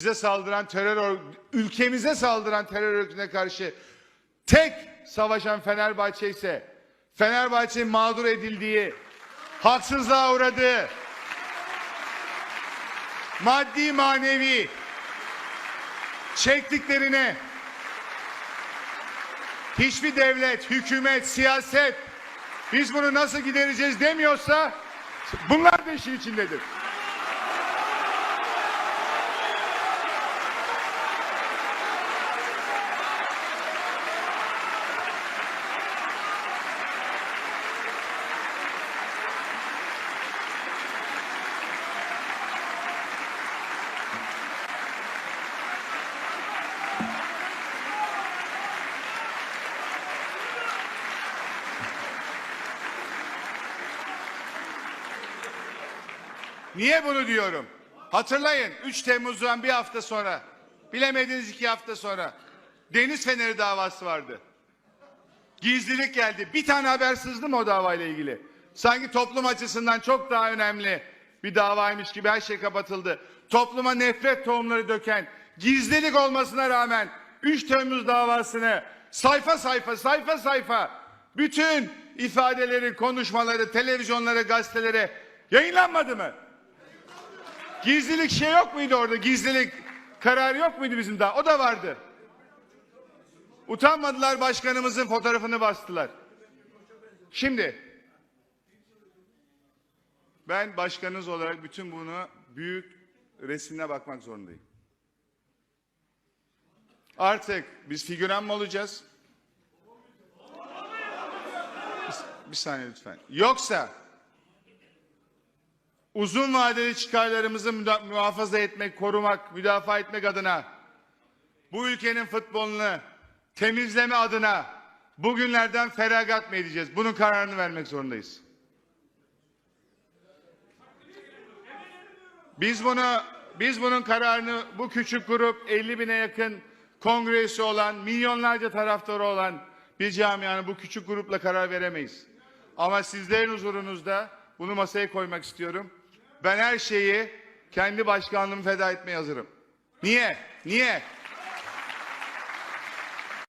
bize saldıran terör ör- ülkemize saldıran terör örgütüne karşı tek savaşan Fenerbahçe ise Fenerbahçe'nin mağdur edildiği, haksızlığa uğradığı, maddi manevi çektiklerine hiçbir devlet, hükümet, siyaset biz bunu nasıl gidereceğiz demiyorsa bunlar da işin içindedir. Niye bunu diyorum? Hatırlayın 3 Temmuz'dan bir hafta sonra, bilemediniz iki hafta sonra Deniz Feneri davası vardı. Gizlilik geldi. Bir tane haber sızdı mı o davayla ilgili? Sanki toplum açısından çok daha önemli bir davaymış gibi her şey kapatıldı. Topluma nefret tohumları döken, gizlilik olmasına rağmen 3 Temmuz davasını sayfa sayfa sayfa sayfa bütün ifadeleri, konuşmaları, televizyonlara, gazetelere yayınlanmadı mı? Gizlilik şey yok muydu orada? Gizlilik kararı yok muydu bizim daha? O da vardı. Utanmadılar başkanımızın fotoğrafını bastılar. Şimdi ben başkanınız olarak bütün bunu büyük resimine bakmak zorundayım. Artık biz figüran mı olacağız? Bir, bir saniye lütfen. Yoksa uzun vadeli çıkarlarımızı muhafaza etmek, korumak, müdafaa etmek adına bu ülkenin futbolunu temizleme adına bugünlerden feragat mı edeceğiz? Bunun kararını vermek zorundayız. Biz bunu biz bunun kararını bu küçük grup 50 bine yakın kongresi olan milyonlarca taraftarı olan bir camianın bu küçük grupla karar veremeyiz. Ama sizlerin huzurunuzda bunu masaya koymak istiyorum. Ben her şeyi kendi başkanlığımı feda etmeye hazırım. Niye? Niye?